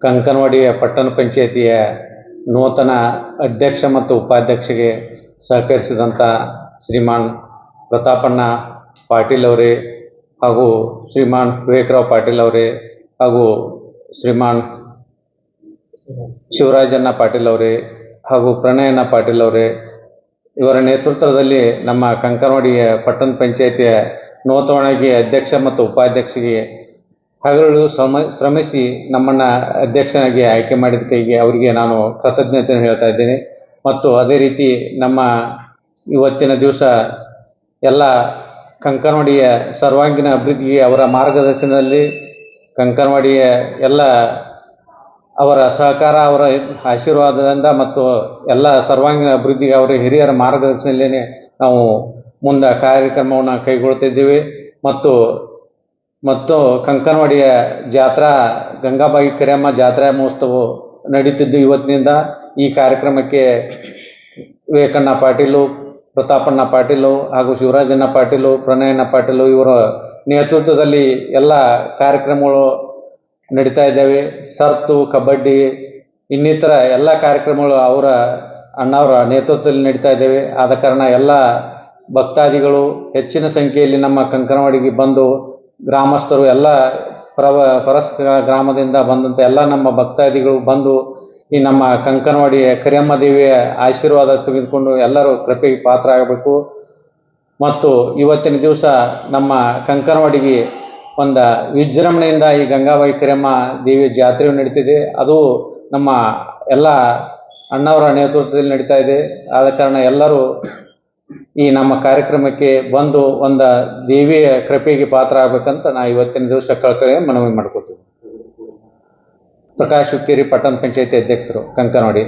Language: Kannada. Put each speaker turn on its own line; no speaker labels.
ಕಂಕನವಾಡಿಯ ಪಟ್ಟಣ ಪಂಚಾಯತಿಯ ನೂತನ ಅಧ್ಯಕ್ಷ ಮತ್ತು ಉಪಾಧ್ಯಕ್ಷಗೆ ಸಹಕರಿಸಿದಂಥ ಶ್ರೀಮಾನ್ ಪ್ರತಾಪಣ್ಣ ಪಾಟೀಲ್ ಅವರೇ ಹಾಗೂ ಶ್ರೀಮಾನ್ ವಿವೇಕರಾವ್ ಪಾಟೀಲ್ ಅವರೇ ಹಾಗೂ ಶ್ರೀಮಾನ್ ಶಿವರಾಜಣ್ಣ ಪಾಟೀಲ್ ಅವರೇ ಹಾಗೂ ಪ್ರಣಯಣ್ಣ ಪಾಟೀಲ್ ಅವರೇ. ಇವರ ನೇತೃತ್ವದಲ್ಲಿ ನಮ್ಮ ಕಂಕನವಾಡಿಯ ಪಟ್ಟಣ ಪಂಚಾಯತಿಯ ನೂತನವಾಗಿ ಅಧ್ಯಕ್ಷ ಮತ್ತು ಉಪಾಧ್ಯಕ್ಷರಿಗೆ ಹಗಲು ಶ್ರಮ, ಶ್ರಮಿಸಿ ನಮ್ಮನ್ನು ಅಧ್ಯಕ್ಷನಾಗಿ ಆಯ್ಕೆ ಮಾಡಿದ ಕೈಗೆ ಅವರಿಗೆ ನಾನು ಕೃತಜ್ಞತೆಯನ್ನು ಹೇಳ್ತಾ ಇದ್ದೇನೆ. ಮತ್ತು ಅದೇ ರೀತಿ ನಮ್ಮ ಇವತ್ತಿನ ದಿವಸ ಎಲ್ಲ ಕಂಕನವಾಡಿಯ ಸರ್ವಾಂಗೀಣ ಅಭಿವೃದ್ಧಿಗೆ ಅವರ ಮಾರ್ಗದರ್ಶನದಲ್ಲಿ ಕಂಕನವಾಡಿಯ ಎಲ್ಲ ಅವರ ಸಹಕಾರ, ಅವರ ಆಶೀರ್ವಾದದಿಂದ ಮತ್ತು ಎಲ್ಲ ಸರ್ವಾಂಗೀಣ ಅಭಿವೃದ್ಧಿಗೆ ಅವರ ಹಿರಿಯರ ಮಾರ್ಗದರ್ಶನದಲ್ಲೇ ನಾವು ಮುಂದೆ ಕಾರ್ಯಕ್ರಮವನ್ನು ಕೈಗೊಳ್ತಿದ್ದೀವಿ ಮತ್ತು ಮತ್ತು ಕಂಕನವಾಡಿಯ ಜಾತ್ರಾ, ಗಂಗಾಬಾಯಿ ಕರಿಯಮ್ಮ ಜಾತ್ರಾ ಮಹೋತ್ಸವ ನಡೀತಿದ್ದು ಇವತ್ತಿನಿಂದ ಈ ಕಾರ್ಯಕ್ರಮಕ್ಕೆ ವಿವೇಕಣ್ಣ ಪಾಟೀಲು, ಪ್ರತಾಪಣ್ಣ ಪಾಟೀಲು ಹಾಗೂ ಶಿವರಾಜಣ್ಣ ಪಾಟೀಲು, ಪ್ರಣಯಣ್ಣ ಪಾಟೀಲು ಇವರ ನೇತೃತ್ವದಲ್ಲಿ ಎಲ್ಲ ಕಾರ್ಯಕ್ರಮಗಳು ನಡೀತಾ ಇದ್ದಾವೆ. ಸರ್ತು, ಕಬಡ್ಡಿ, ಇನ್ನಿತರ ಎಲ್ಲ ಕಾರ್ಯಕ್ರಮಗಳು ಅವರ ಅಣ್ಣವರ ನೇತೃತ್ವದಲ್ಲಿ ನಡೀತಾ ಇದ್ದಾವೆ. ಆದ ಕಾರಣ ಎಲ್ಲ ಭಕ್ತಾದಿಗಳು ಹೆಚ್ಚಿನ ಸಂಖ್ಯೆಯಲ್ಲಿ ನಮ್ಮ ಕಂಕನವಾಡಿಗೆ ಬಂದು ಗ್ರಾಮಸ್ಥರು ಎಲ್ಲ ಪ್ರವ ಪರಸ್ ಗ್ರಾಮದಿಂದ ಬಂದಂಥ ಎಲ್ಲ ನಮ್ಮ ಭಕ್ತಾದಿಗಳು ಬಂದು ಈ ನಮ್ಮ ಕಂಕನವಾಡಿ ಕರಿಯಮ್ಮ ದೇವಿಯ ಆಶೀರ್ವಾದ ತೆಗೆದುಕೊಂಡು ಎಲ್ಲರೂ ಕೃಪೆಗೆ ಪಾತ್ರ ಆಗಬೇಕು ಮತ್ತು ಇವತ್ತಿನ ದಿವಸ ನಮ್ಮ ಕಂಕನವಾಡಿಗೆ ಒಂದು ವಿಜೃಂಭಣೆಯಿಂದ ಈ ಗಂಗಾಬಾಯಿ ಕರಿಯಮ್ಮ ದೇವಿಯ ಜಾತ್ರೆಯು ನಡೀತಿದೆ. ಅದು ನಮ್ಮ ಎಲ್ಲ ಅಣ್ಣವರ ನೇತೃತ್ವದಲ್ಲಿ ನಡೀತಾ ಇದೆ. ಆದ ಕಾರಣ ಎಲ್ಲರೂ ಈ ನಮ್ಮ ಕಾರ್ಯಕ್ರಮಕ್ಕೆ ಬಂದು ಒಂದು ದೇವಿಯ ಕೃಪೆಗೆ ಪಾತ್ರ ಆಗ್ಬೇಕಂತ ನಾ ಇವತ್ತಿನ ದಿವಸ ಕಳ್ಕಳಿ ಮನವಿ ಮಾಡ್ಕೊತೀವಿ ಪ್ರಕಾಶ್ ಹುಕ್ಕೇರಿ ಪಟ್ಟಣ ಪಂಚಾಯತಿ ಅಧ್ಯಕ್ಷರು, ಕಂಕನವಾಡಿ.